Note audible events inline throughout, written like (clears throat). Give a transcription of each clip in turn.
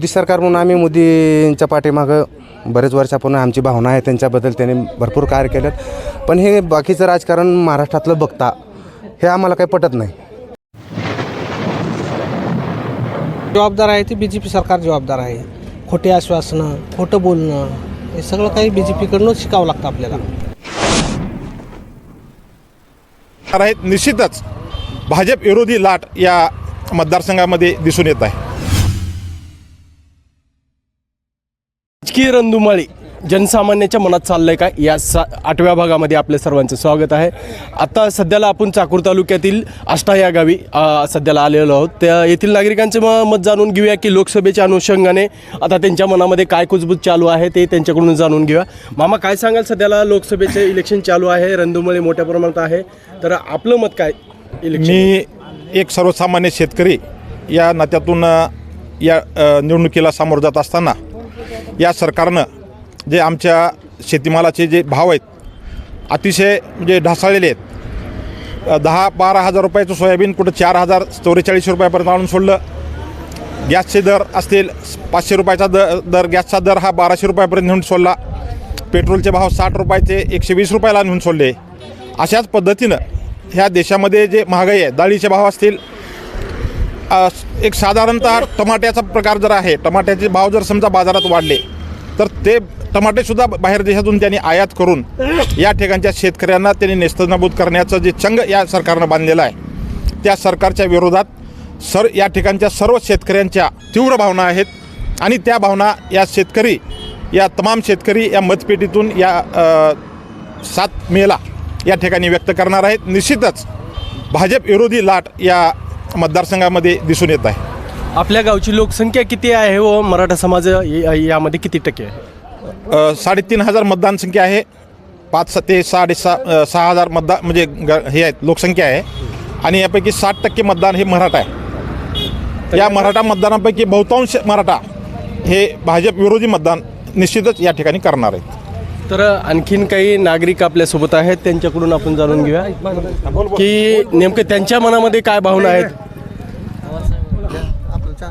मोदी सरकार म्हणून आम्ही मोदींच्या पाठीमागं बरेच वर्षापूर्वी आमची भावना आहे त्यांच्याबद्दल त्यांनी भरपूर कार्य केलं पण हे बाकीचं राजकारण महाराष्ट्रातलं बघता हे आम्हाला काही पटत नाही. जबाबदार आहे ती बी जे पी सरकार जबाबदार आहे. खोटे आश्वासनं खोटं बोलणं हे सगळं काही बी जे पीकडूनच शिकावं लागतं आपल्याला. निश्चितच भाजप विरोधी लाट या मतदारसंघामध्ये दिसून येत आहे. राजकीय रणधुमाळी जनसामान्याच्या मनात चाललंय का या सा आठव्या भागामध्ये आपल्या सर्वांचं स्वागत आहे. आता सध्याला आपण चाकूर तालुक्यातील आष्टा या गावी सध्याला आलेलो आहोत. त्या येथील नागरिकांचे म मत जाणून घेऊया की लोकसभेच्या अनुषंगाने आता त्यांच्या मनामध्ये काय कुजबूज चालू आहे ते त्यांच्याकडून जाणून घेऊया. मामा काय सांगाल सध्याला लोकसभेचे इलेक्शन चालू आहे रणधुमाळी मोठ्या प्रमाणात आहे. तर आपलं मत काय इलेक्शन मी एक सर्वसामान्य शेतकरी या नात्यातून या निवडणुकीला सामोरं जात असताना या सरकारनं जे आमच्या शेतीमालाचे जे भाव आहेत अतिशय म्हणजे ढासाळलेले आहेत. दहा बारा हजार रुपयाचं सोयाबीन कुठं चार हजार चौवेचाळीस रुपयापर्यंत आणून सोडलं. गॅसचे दर असतील पाचशे रुपयाचा द दर गॅसचा दर हा बाराशे रुपयापर्यंत नेऊन सोडला. पेट्रोलचे भाव साठ रुपयाचे एकशे वीस रुपयाला नेऊन सोडले. अशाच पद्धतीनं ह्या देशामध्ये जे महागाई आहे डाळीचे भाव असतील एक साधारणतः टमाट्याचा प्रकार जर आहे टमाट्याचे भाव जर समजा बाजारात वाढले तर ते टमाटेसुद्धा बाहेर देशातून त्यांनी आयात करून या ठिकाणच्या शेतकऱ्यांना त्यांनी नेस्तनाबूत करण्याचं जे चंग या सरकारनं बांधलेलं आहे त्या सरकारच्या विरोधात सर या ठिकाणच्या सर्व शेतकऱ्यांच्या तीव्र भावना आहेत आणि त्या भावना या शेतकरी या तमाम शेतकरी या मतपेटीतून या सात मेला या ठिकाणी व्यक्त करणार आहेत. निश्चितच भाजप विरोधी लाट या मतदारसंघामध्ये दिसून येत आहे. आपल्या गावची लोकसंख्या किती आहे व मराठा समाज या- यामध्ये किती टक्के आहे? अ, साडेतीन हजार मतदान संख्या आहे. पाच स- ते साडेसहा अ, सहा हजार मतदान म्हणजे ग हे आहेत लोकसंख्या आहे. आणि यापैकी साठ टक्के मतदान हे मराठा आहे. या मराठा मतदानापैकी बहुतांश मराठा हे भाजप विरोधी मतदान निश्चितच या ठिकाणी करणार आहेत. तर आणखीन काही नागरिक आपल्यासोबत आहेत त्यांच्याकडून आपण जाणून घेऊया की नेमकं त्यांच्या मनामध्ये काय भावना आहेत?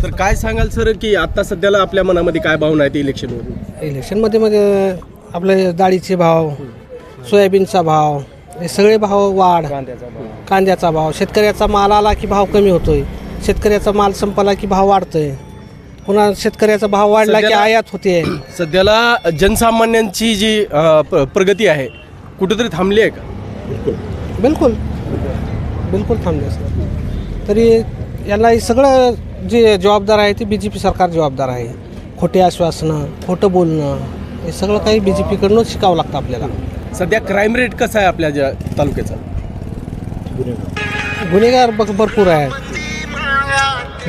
तर काय सांगाल सर की आता सध्याला आपल्या मनामध्ये काय भावना आहेत इलेक्शनवर इलेक्शनमध्ये मध्ये आपले डाळीचे भाव सोयाबीनचा भाव हे सगळे भाव वाढ. कांद्याचा भाव. शेतकऱ्याचा माल आला की भाव कमी होतोय. शेतकऱ्याचा माल संपला की भाव वाढतोय. पुन्हा शेतकऱ्याचा भाव वाढला की सध्याला- आयात होते. (clears throat) सध्याला जनसामान्यांची जी अ, प- प्रगती आहे कुठेतरी थांबली आहे का? बिलकुल. बिलकुल. थांबले सर. तरी याला हे सगळं जे जबाबदार आहे ते बी जे पी सरकार जबाबदार आहे. खोटे आश्वासनं खोटं बोलणं हे सगळं काही बी जे पीकडूनच शिकावं लागतं आपल्याला. सध्या क्राईम रेट कसा आहे आपल्या ज्या तालुक्याचा? गुन्हेगार बघ भरपूर आहे.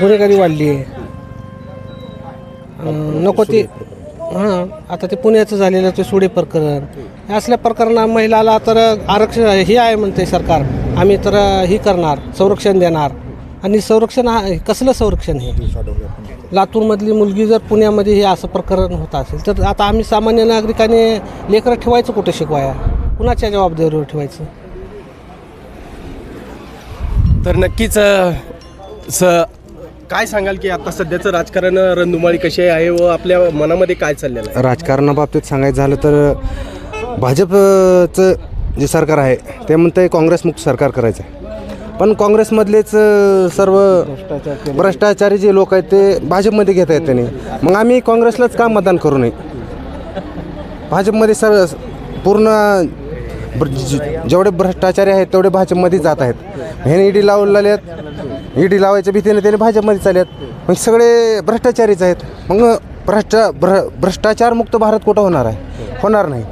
गुन्हेगारी वाढली आहे. अं, नको ते हां आता ते पुण्याचं झालेलं ते सुडे प्रकरण. हे असल्या प्रकरणा महिलाला तर आरक्षण हे आहे म्हणते सरकार. आम्ही तर ही करणार संरक्षण देणार. आणि संरक्षण हा- कसलं संरक्षण हे? लातूरमधली मुलगी जर पुण्यामध्ये हे असं प्रकरण होत असेल तर आता आम्ही सामान्य नागरिकाने लेकरं ठेवायचं कुठं शिकवाया? कुणाच्या जबाबदारीवर ठेवायचं? तर नक्कीच अ, स काय सांगाल की आता सध्याचं राजकारण रणधुमाळी कशी आहे व आपल्या मनामध्ये काय चाललेलं आहे? राजकारणाबाबतीत सांगायचं झालं तर भाजपचं जे सरकार आहे ते म्हणतं आहे काँग्रेसमुक्त सरकार करायचं आहे पण काँग्रेसमधलेच सर्व भ्रष्टाचारी जे लोक आहेत ते भाजपमध्ये घेत आहेत त्यांनी मग आम्ही काँग्रेसलाच का मतदान करू नये? भाजपमध्ये सर पूर्ण जेवढे भ्रष्टाचारी आहेत तेवढे भाजपमध्ये जात आहेत. ह्याने ईडी लावलेले आहेत ईडी लावायच्या भीतीने त्याने भाजपमध्ये चालले आहेत मग सगळे भ्रष्टाचारीच आहेत. मग भ्रष्टा भ्र भ्रष्टाचारमुक्त भारत कुठं होणार आहे? होणार नाही.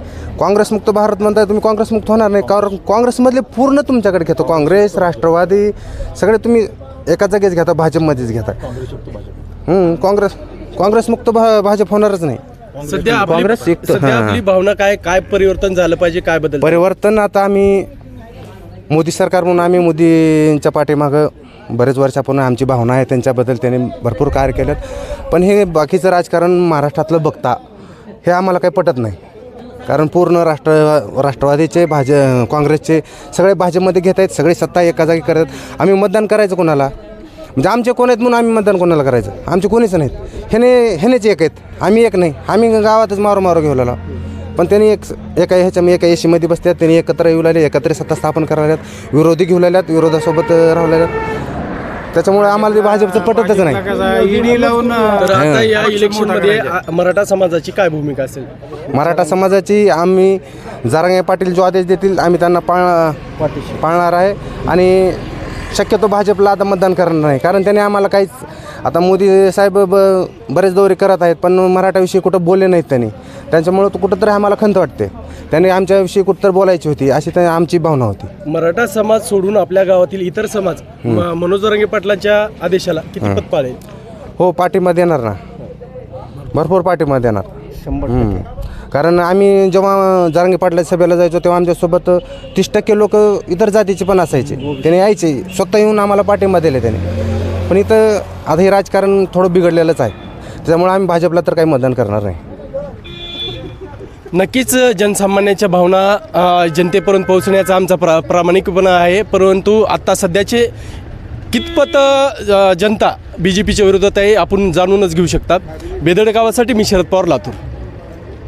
काँग्रेसमुक्त भारत म्हणताय तुम्ही काँग्रेसमुक्त होणार नाही. कारण काँग्रेसमधले पूर्ण तुमच्याकडे घेतो. काँग्रेस राष्ट्रवादी सगळे तुम्ही एका जागेच घेता भाजपमध्येच घेता. हं, काँग्रेस काँग्रेसमुक्त भा भाजप होणारच नाही. सध्या आपली काँग्रेस एक- सध्या. आपली भावना काय? काय परिवर्तन झालं पाहिजे? काय बदल परिवर्तन आता आम्ही मोदी सरकार म्हणून आम्ही मोदींच्या पाठीमागं बरेच वर्षापूर्ण आमची भावना आहे त्यांच्याबद्दल त्यांनी भरपूर कार्य केलं पण हे बाकीचं राजकारण महाराष्ट्रातलं बघता हे आम्हाला काही पटत नाही. कारण पूर्ण राष्ट्र राष्ट्रवादीचे भाज काँग्रेसचे सगळे भाजपमध्ये घेत आहेत सगळी सत्ता एका जागी करत आम्ही मतदान करायचं कोणाला? म्हणजे आमचे कोण आहेत म्हणून आम्ही मतदान कोणाला करायचं? आमचे कोणीच नाहीत. ह्याने ह्यानेच एक आहेत. आम्ही एक नाही. आम्ही गावातच मारो मारो घेऊ पण त्यांनी एक एका ह्याच्या एका एशीमध्ये बसतात त्यांनी एकत्र येऊ लागले एकत्र सत्ता स्थापन करायला विरोधी घेऊ लागल्यात विरोधासोबत राहू लागल्यात. त्याच्यामुळे आम्हाला ते भाजपचं पटतच नाही. ईडी लावून तर आता या इलेक्शनमध्ये आ- मराठा समाजाची काय भूमिका असेल? मराठा समाजाची आम्ही जारांगे पाटील जो आदेश देतील आम्ही त्यांना पाळ पाळणार आहे. आणि शक्यतो भाजपला आता मतदान करणार नाही कारण त्याने आम्हाला काहीच आता मोदी साहेब ब बरेच दौरे करत आहेत पण मराठाविषयी कुठं बोलले नाहीत त्यांनी. त्यांच्यामुळं तो कुठंतरी आम्हाला खंत वाटते. त्यांनी आमच्याविषयी कुठंतरी बोलायची होती अशी त्या आमची भावना होती. मराठा समाज सोडून आपल्या गावातील इतर समाज म- मनोज जरांगे पाटलांच्या आदेशाला किती पत पाळेल हो पाठिंबा देणार ना. भरपूर पाठिंबा देणार. हम्म. कारण आम्ही जेव्हा जारंगी पाटलाच्या सभेला जायचो तेव्हा आमच्यासोबत तीस टक्के लोक इतर जातीचे पण असायचे. त्याने यायचे स्वतः येऊन आम्हाला पाठिंबा दिले त्याने. पण इथं आता हे राजकारण थोडं बिघडलेलंच आहे. त्याच्यामुळे आम्ही भाजपला तर काही मतदान करणार नाही. नक्कीच जनसामान्याच्या भावना अ, जनतेपर्यंत पोहोचण्याचा आमचा प्रा प्रामाणिकपणा आहे. परंतु आत्ता सध्याचे कितपत अ, जनता बी जे पीच्या विरोधात आहे आपण जाणूनच घेऊ शकतात. बेदड गावासाठी मी शरद पवार लातूर.